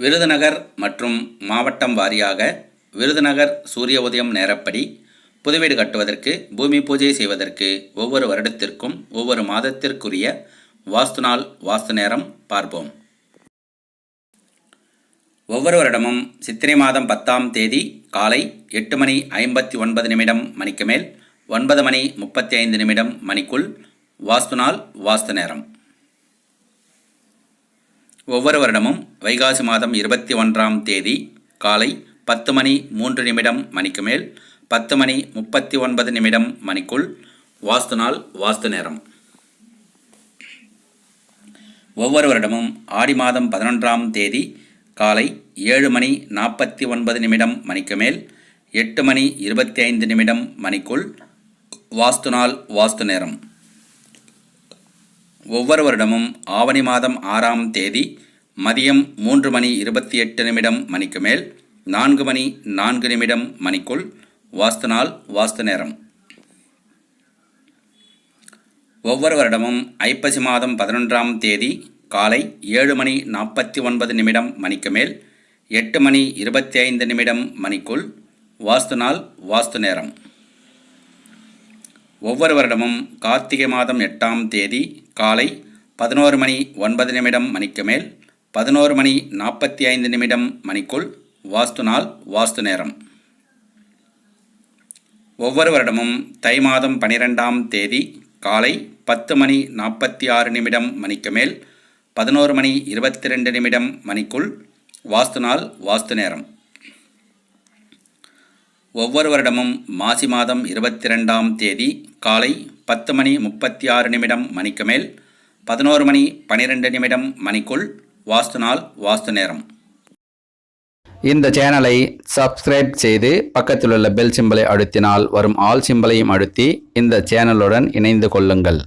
விருதுநகர் மற்றும் மாவட்டம் வாரியாக விருதுநகர் சூரிய உதயம் நேரப்படி புதுவீடு கட்டுவதற்கு பூமி பூஜை செய்வதற்கு ஒவ்வொரு வருடத்திற்கும் ஒவ்வொரு மாதத்திற்குரிய வாஸ்து நாள் வாஸ்து நேரம் பார்ப்போம். ஒவ்வொரு வருடமும் சித்திரை மாதம் பத்தாம் தேதி காலை எட்டு மணி ஐம்பத்தி ஒன்பது நிமிடம் மணிக்கு மேல் ஒன்பது மணி முப்பத்தி ஐந்து நிமிடம் மணிக்குள் வாஸ்து நாள் வாஸ்து நேரம். ஒவ்வொரு வருடமும் வைகாசி மாதம் இருபத்தி ஒன்றாம் தேதி காலை பத்து மணி மூன்று நிமிடம் மணிக்கு மேல் பத்து மணி முப்பத்தி ஒன்பது நிமிடம் மணிக்குள் வாஸ்து நாள் வாஸ்து நேரம். ஒவ்வொரு வருடமும் ஆடி மாதம் பதினொன்றாம் தேதி காலை ஏழு மணி நாற்பத்தி ஒன்பது நிமிடம் மணிக்கு மேல் எட்டு மணி இருபத்தி ஐந்து நிமிடம் மணிக்குள் வாஸ்து நாள் வாஸ்து நேரம். ஒவ்வொரு வருடமும் ஆவணி மாதம் ஆறாம் தேதி மதியம் மூன்று மணி இருபத்தி எட்டு நிமிடம் மணிக்கு மேல் நான்கு மணி நான்கு நிமிடம் மணிக்குள் வாஸ்து நாள் வாஸ்து நேரம். ஒவ்வொரு வருடமும் ஐப்பசி மாதம் பதினொன்றாம் தேதி காலை ஏழு மணி நாற்பத்தி ஒன்பது நிமிடம் மணிக்கு மேல் எட்டு மணி இருபத்தி ஐந்து நிமிடம் மணிக்குள் வாஸ்து நாள் வாஸ்து நேரம். ஒவ்வொரு வருடமும் கார்த்திகை மாதம் எட்டாம் தேதி காலை பதினோரு மணி ஒன்பது நிமிடம் மணிக்கு மேல் பதினோரு மணி நாற்பத்தி ஐந்து நிமிடம் மணிக்குள் வாஸ்து நாள் வாஸ்து நேரம். ஒவ்வொரு வருடமும் தை மாதம் பனிரெண்டாம் தேதி காலை பத்து மணி நாற்பத்தி ஆறு நிமிடம் மணிக்கு மேல் பதினோரு மணி இருபத்தி ரெண்டு நிமிடம் மணிக்குள் வாஸ்து நாள் வாஸ்து நேரம். ஒவ்வொரு வருடமும் மாசி மாதம் இருபத்தி ரெண்டாம் தேதி காலை பத்து மணி முப்பத்தி ஆறு நிமிடம் மணிக்கு மேல் பதினோரு மணி பனிரெண்டு நிமிடம் மணிக்குள் வாஸ்து நாள் வாஸ்து நேரம். இந்த சேனலை சப்ஸ்கிரைப் செய்து பக்கத்தில் உள்ள பெல் சிம்பலை அழுத்தினால் வரும் ஆல் சிம்பலையும் அழுத்தி இந்த சேனலுடன் இணைந்து கொள்ளுங்கள்.